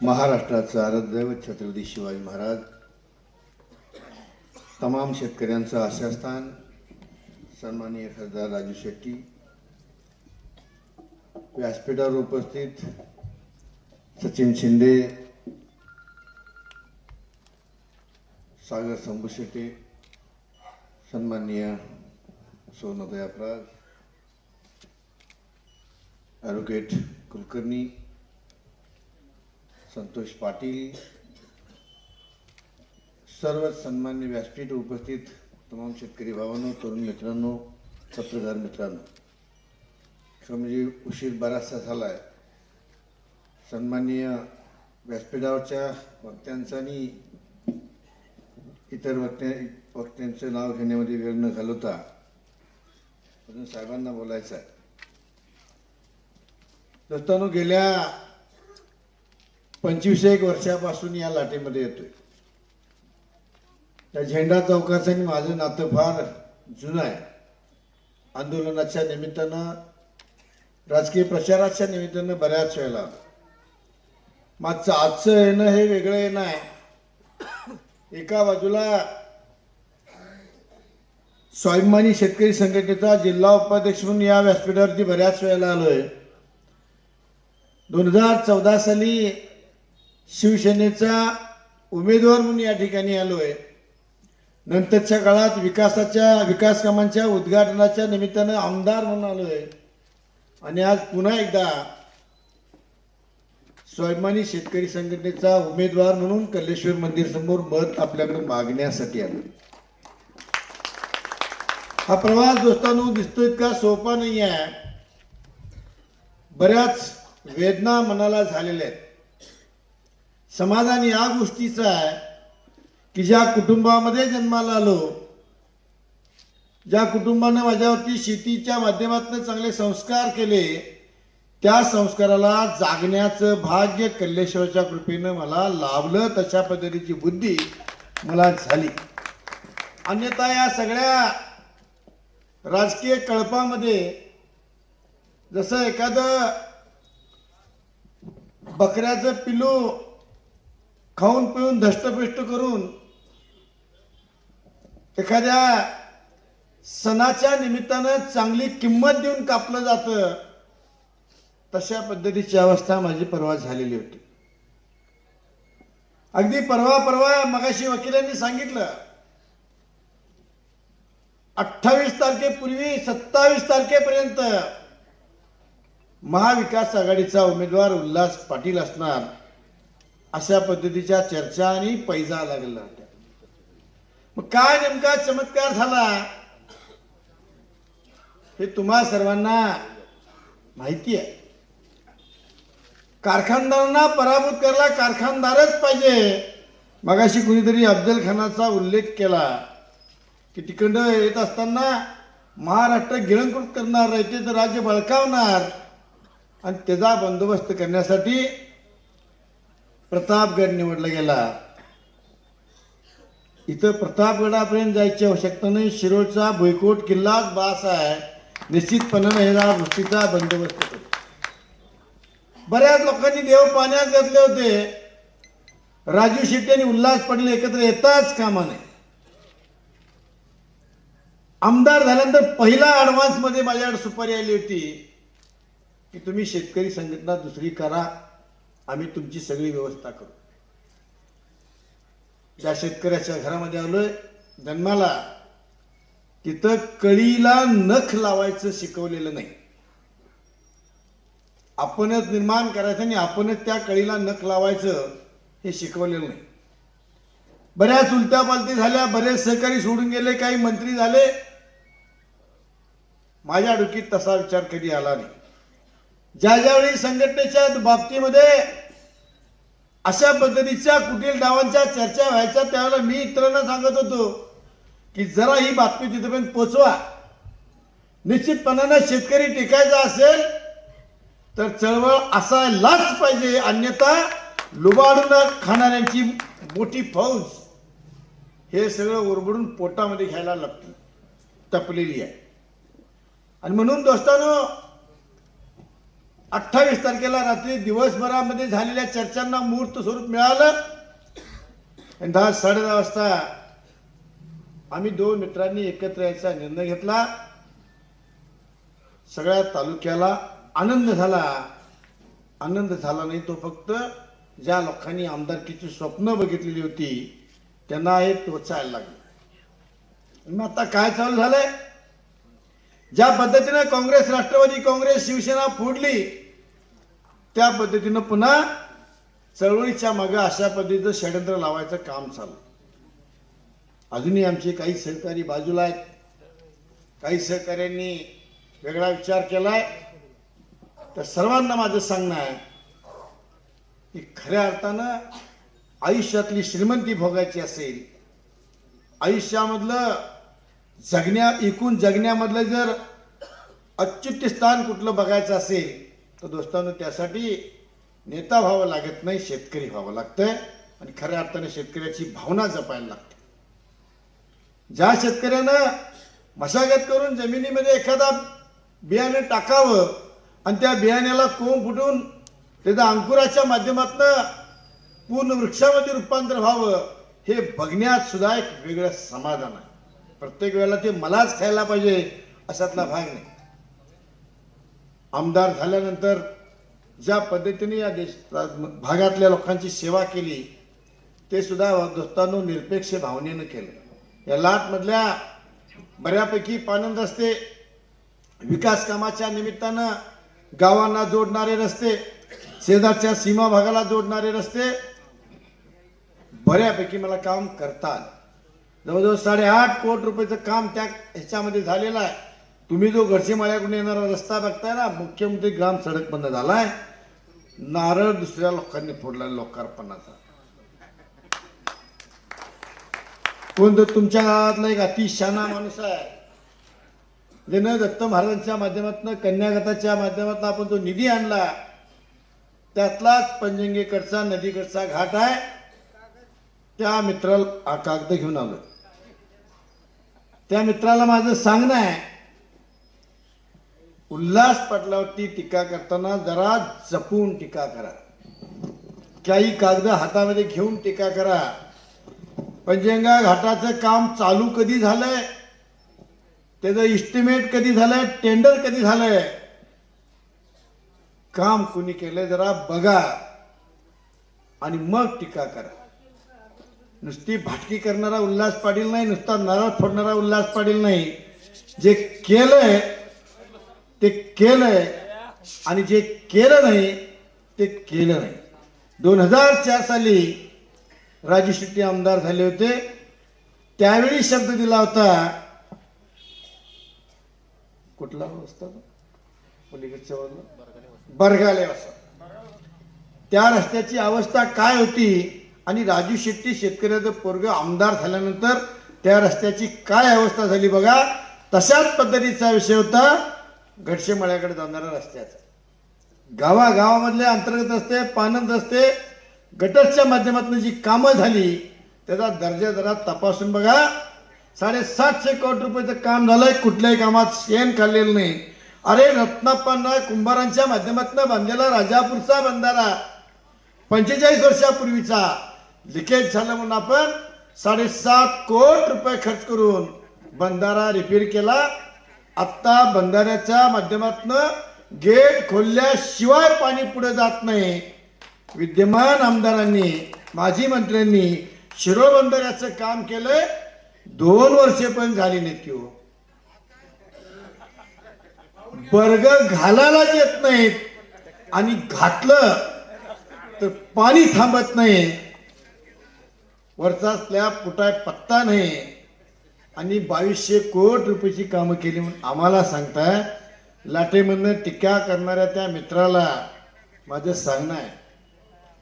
महाराष्ट्राचं आराध्यदैवत छत्रपती शिवाजी महाराज तमाम शेतकऱ्यांचं आशास्थान सन्माननीय खासदार राजू शेट्टी व्यासपीठावर उपस्थित सचिन शिंदे सागर संभुशेटे सन्माननीय सोनदय अपराध ॲडव्होकेट कुलकर्णी संतोष पाटील सर्व सन्मान्य व्यासपीठ उपस्थित तमाम शेतकरी भावांनो तरुण मित्रांनो पत्रकार मित्रांनो. म्हणजे उशीर बराचसा झाला आहे सन्माननीय व्यासपीठावरच्या वक्त्यांचा आणि इतर वक्त्या वक्त्यांचं नाव घेण्यामध्ये वेळ न घालवता अजून साहेबांना बोलायचं आहे दोस्तांनो गेल्या पंचवीस एक वर्षापासून या लाटेमध्ये येतोय. त्या झेंडा चौकाचं आणि माझं नातं फार जुनं आहे. आंदोलनाच्या निमित्तानं राजकीय प्रचाराच्या निमित्तानं बऱ्याच वेळेला. मागचं आजचं येणं हे वेगळं येणं आहे. एका बाजूला स्वाभिमानी शेतकरी संघटनेचा जिल्हा उपाध्यक्ष म्हणून या व्यासपीठावरती बऱ्याच वेळेला आलोय. दोन हजार चौदा साली शिवसेनेचा उमेदवार म्हणून या ठिकाणी आलोय. नंतरच्या काळात विकासाच्या विकास कामांच्या उद्घाटनाच्या निमित्तानं आमदार म्हणून आलोय. आणि आज पुन्हा एकदा स्वाभिमानी शेतकरी संघटनेचा उमेदवार म्हणून कल्लेश्वर मंदिर समोर मत आपल्याकडे मागण्यासाठी आलो हा प्रवास दोस्तांनो दिसतोय इतका सोपा नाही आहे बऱ्याच वेदना मनाला झालेल्या आहेत. समाधान या गोष्टीचा आहे की ज्या कुटुंबामध्ये जन्माला आलो ज्या कुटुंबानं माझ्यावरती शेतीच्या माध्यमातून चांगले संस्कार केले त्या संस्काराला जागण्याचं भाग्य कल्लेश्वरच्या कृपेनं मला लाभलं तशा पद्धतीची बुद्धी मला झाली. अन्यथा या सगळ्या राजकीय कळपामध्ये जसं एखादं बकऱ्याचं पिलू खाऊन पिऊन धष्टपिष्ट करून एखाद्या सणाच्या निमित्तानं चांगली किंमत देऊन कापलं जातं तशा पद्धतीची अवस्था माझी परवा झालेली होती. अगदी परवा परवा मगाशी वकिलांनी सांगितलं अठ्ठावीस तारखेपूर्वी सत्तावीस तारखेपर्यंत महाविकास आघाडीचा उमेदवार उल्हास पाटील असणार. अशा पद्धतीच्या चर्चा आणि पैजा लागला. होत्या मग काय नेमका चमत्कार झाला? हे तुम्हा सर्वांना माहिती आहे. कारखानदारांना पराभूत करायला कारखानदारच पाहिजे. मगाशी कुणीतरी अफजल खानाचा उल्लेख केला की तिकडं येत असताना महाराष्ट्र गिळंकृत करणार रयतेचं राज्य बळकावणार. आणि त्याचा बंदोबस्त करण्यासाठी प्रतापगड निवडला गेला. इथं प्रतापगडापर्यंत जायची आवश्यकता नाही. शिरोडचा भुईकोट किल्लाच बास आहे निश्चितपणाने ह्याला गोष्टीचा बंदोबस्त करतो बऱ्याच लोकांनी देव पाण्यात घातले होते. राजू शेट्टी आणि उल्हास पाटील एकत्र येताच कामानय आमदार झाल्यानंतर पहिला ऍडव्हान्समध्ये माझ्याकडे सुपारी आली होती. की तुम्ही शेतकरी संघटना दुसरी करा. आम्ही तुमची सगळी व्यवस्था करू. ज्या शेतकऱ्याच्या घरामध्ये आलोय जन्माला तिथं कळीला नख लावायचं शिकवलेलं नाही. आपणच निर्माण करायचं आणि आपणच त्या कळीला नख लावायचं हे शिकवलेलं नाही. बऱ्याच उलट्यापालती झाल्या बरेच सहकारी सोडून गेले काही मंत्री झाले. माझ्या डोकीत तसा विचार कधी आला नाही. ज्या ज्यावेळी संघटनेच्या बाबतीमध्ये अशा पद्धतीच्या कुटील डावांच्या चर्चा व्हायच्या त्यावेळेला मी इतरांना सांगत होतो की जरा ही बातमी तिथपर्यंत पोचवा. निश्चितपणानं शेतकरी टिकायचा असेल तर चळवळ असायलाच पाहिजे. अन्यथा लुबाडून खाणाऱ्यांची मोठी फौज हे सगळं उरबडून पोटामध्ये घ्यायला लागतं तपलेली आहे. आणि म्हणून दोस्तानो अठ्ठावीस तारखेला रात्री दिवसभरामध्ये झालेल्या चर्चांना मुहूर्त स्वरूप मिळालं. आणि दहा साडे दहा वाजता आम्ही दोन मित्रांनी एकत्र यायचा निर्णय घेतला. सगळ्या तालुक्याला आनंद झाला. आनंद झाला नाही तो फक्त ज्या लोकांनी आमदारकीची स्वप्न बघितलेली होती त्यांना हे टोचायला लागलं. मग आता काय चालू झालंय? ज्या पद्धतीनं काँग्रेस राष्ट्रवादी काँग्रेस शिवसेना फोडली त्या पद्धतीनं पुन्हा चळवळीच्या मागे अशा पद्धतीचं षडयंत्र लावायचं काम चालू. अजूनही आमचे काही सहकारी बाजूला आहेत. काही सहकाऱ्यांनी वेगळा विचार केलाय. तर सर्वांना माझं सांगणं आहे की खऱ्या अर्थानं आयुष्यातली श्रीमंती भोगायची असेल आयुष्यामधलं जगण्या एकूण जगण्यामधलं जर अच्युत स्थान कुठलं बघायचं असेल तर दोस्तांनो त्यासाठी नेता व्हावं लागत नाही शेतकरी व्हावं लागतंय. आणि खऱ्या अर्थाने शेतकऱ्याची भावना जपायला लागते. ज्या शेतकऱ्यानं मशागत करून जमिनीमध्ये एखादा बियाणे टाकावं आणि त्या बियाण्याला कोंब फुटून त्याच्या अंकुराच्या माध्यमातून पूर्ण वृक्षामध्ये रूपांतर व्हावं हे बघण्यात सुद्धा एक वेगळं समाधान आहे. प्रत्येक वेळेला ते मलाच खायला पाहिजे अशातला भाग नाही. आमदार झाल्यानंतर ज्या पद्धतीने या देश भागातल्या लोकांची सेवा केली ते सुद्धा दोस्तांनो निरपेक्ष भावनेनं केलं. या लाटमधल्या बऱ्यापैकी पानंद रस्ते विकास कामाच्या निमित्तानं गावांना जोडणारे रस्ते शेजारच्या सीमा भागाला जोडणारे रस्ते बऱ्यापैकी मला काम करता आलं. जवळजवळ साडेआठ कोटी रुपयाचं काम त्या ह्याच्यामध्ये झालेलं आहे. तुम्ही जो घडशेमाळ्याकडून येणारा रस्ता बघताय ना मुख्यमंत्री ग्राम सडक बंद झालाय. नारळ दुसऱ्या लोकांनी फोडला लोकार्पणाचा. कोण तर तुमच्या गावातला एक अतिशाना माणूस आहे. ज्यानं दत्त महाराजांच्या माध्यमातून कन्यागताच्या माध्यमातून आपण जो निधी आणला त्यातलाच पंजंगेकडचा नदीकडचा घाट आहे. त्या मित्राला कागद घेऊन आलो त्या मित्राला माझं सांगणं आहे. उल्हास पाटलावरती टीका करताना जरा जपून टीका करा. काही कागद हातामध्ये घेऊन टीका करा. पंजंगा घाटाचं काम चालू कधी झालंय? त्याचं इस्टिमेट कधी झालंय? टेंडर कधी झालंय? काम कुणी केलंय जरा बघा. आणि मग टीका करा. नुसती भाटकी करणारा उल्हास पाटील नाही नुसता नारळ फोडणारा उल्हास पाटील नाही. जे केलंय ते केलंय आणि जे केलं नाही ते केलं नाही. दोन हजार चार साली राजू शेट्टी आमदार झाले होते. त्यावेळी शब्द दिला होता कुठला रस्ता पलीकडच्या बाजूला बरगाले असा. त्या रस्त्याची अवस्था काय होती? आणि राजू शेट्टी शेतकऱ्याचं पोरग आमदार झाल्यानंतर त्या रस्त्याची काय अवस्था झाली बघा? तशाच पद्धतीचा विषय होता घडशे मळ्याकडे जाणाऱ्या रस्त्याचा. गावागावामधले अंतर्गत रस्ते पानंद रस्ते गटरच्या माध्यमातून जी कामं झाली त्याचा दर्जा जरा तपासून बघा. साडेसातशे कोटी रुपयाचं काम झालंय कुठल्याही कामात शेण खाल्लेलं नाही. अरे रत्नाप्पांना कुंभारांच्या माध्यमातून बांधलेला राजापूरचा बंधारा पंचेचाळीस वर्षापूर्वीचा. लिकेज झालं म्हणून आपण साडेसात कोट रुपये खर्च करून बंधारा रिपेअर केला. आत्ता बंधाऱ्याच्या माध्यमातून गेट खोलल्याशिवाय पाणी पुढे जात नाही. विद्यमान आमदारांनी माजी मंत्र्यांनी शिरो बंधाऱ्याचं काम केलंय. दोन वर्षे पण झाली नाहीत त्यो हो. बर्ग घालायलाच येत नाहीत. आणि घातलं तर पाणी थांबत नाही. वरचा स्लॅब फुटाय पत्ता नाही. आणि बावीसशे कोटी रुपयाची कामं केली म्हणून आम्हाला सांगताय लाटेमधनं टीका करणाऱ्या त्या मित्राला माझं सांगणं आहे.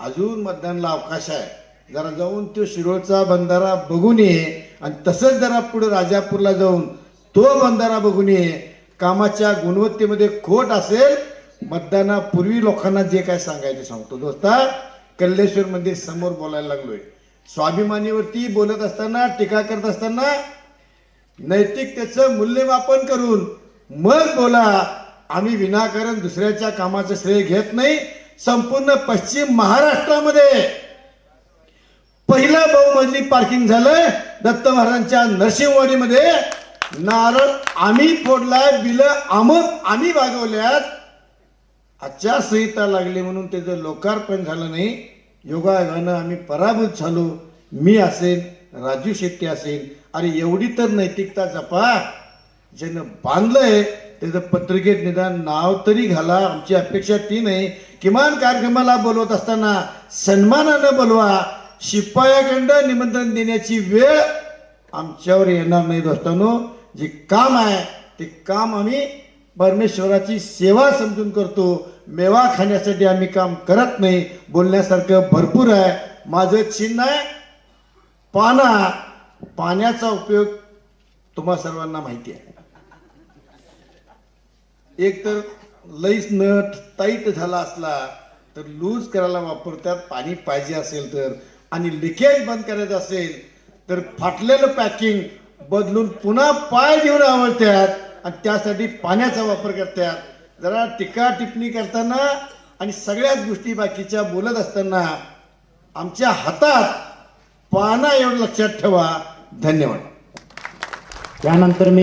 अजून मतदानला अवकाश आहे. जरा जाऊन तो शिरोळचा बंधारा बघून ये आणि तसंच जरा पुढे राजापूरला जाऊन तो बंधारा बघून ये. कामाच्या गुणवत्तेमध्ये खोट असेल मतदानापूर्वी लोकांना जे काय सांगायचं सांगतो. दोस्ता कल्लेश्वर मंदिर समोर बोलायला लागलोय. स्वाभिमानीवरती बोलत असताना टीका करत असताना नैतिकतेचं मूल्यमापन करून मग बोला आम्ही विनाकारण दुसऱ्याच्या कामाचं श्रेय घेत नाही. संपूर्ण पश्चिम महाराष्ट्रामध्ये पहिलं बहुमजली पार्किंग झालं. दत्त महाराजांच्या नरसिंहवाडीमध्ये नारळ आम्ही फोडलाय बिल आम आम्ही भागवल्यात आचारसंहिता लागली म्हणून त्याचं लोकार्पण झालं नाही योगायोगानं आम्ही पराभूत झालो. मी असेल राजू शेट्टी असेल अरे एवढी तर नैतिकता जपा. ज्यानं बांधलंय त्याचं पत्रिकेत निदान नाव तरी घाला. आमची अपेक्षा ती नाही. किमान कार्यक्रमाला बोलवत असताना सन्मानानं बोलवा. शिपायाकडं निमंत्रण देण्याची वेळ आमच्यावर येणार नाही दोस्तांनो. जे काम आहे ते काम आम्ही परमेश्वराची सेवा समजून करतो. मेवा खाण्यासाठी आम्ही काम करत नाही. बोलण्यासारखं भरपूर आहे. माझं चिन्ह आहे. पाना. पाण्याचा उपयोग तुम्हा सर्वांना माहिती आहे. एक तर लईच नट टाईट झाला असला तर लूज करायला वापरतात. पाणी पाहिजे असेल तर. आणि लिकेज बंद करायचं असेल तर फाटलेलं पॅकिंग बदलून पुन्हा पाय घेऊन आवडतात आणि त्यासाठी पाण्याचा वापर करतात जरा टीका टिप्पणी करताना आणि सगळ्याच गोष्टी बाकीच्या बोलत असताना आमच्या हातात पाना एवढं लक्षात ठेवा. धन्यवाद. त्यानंतर मी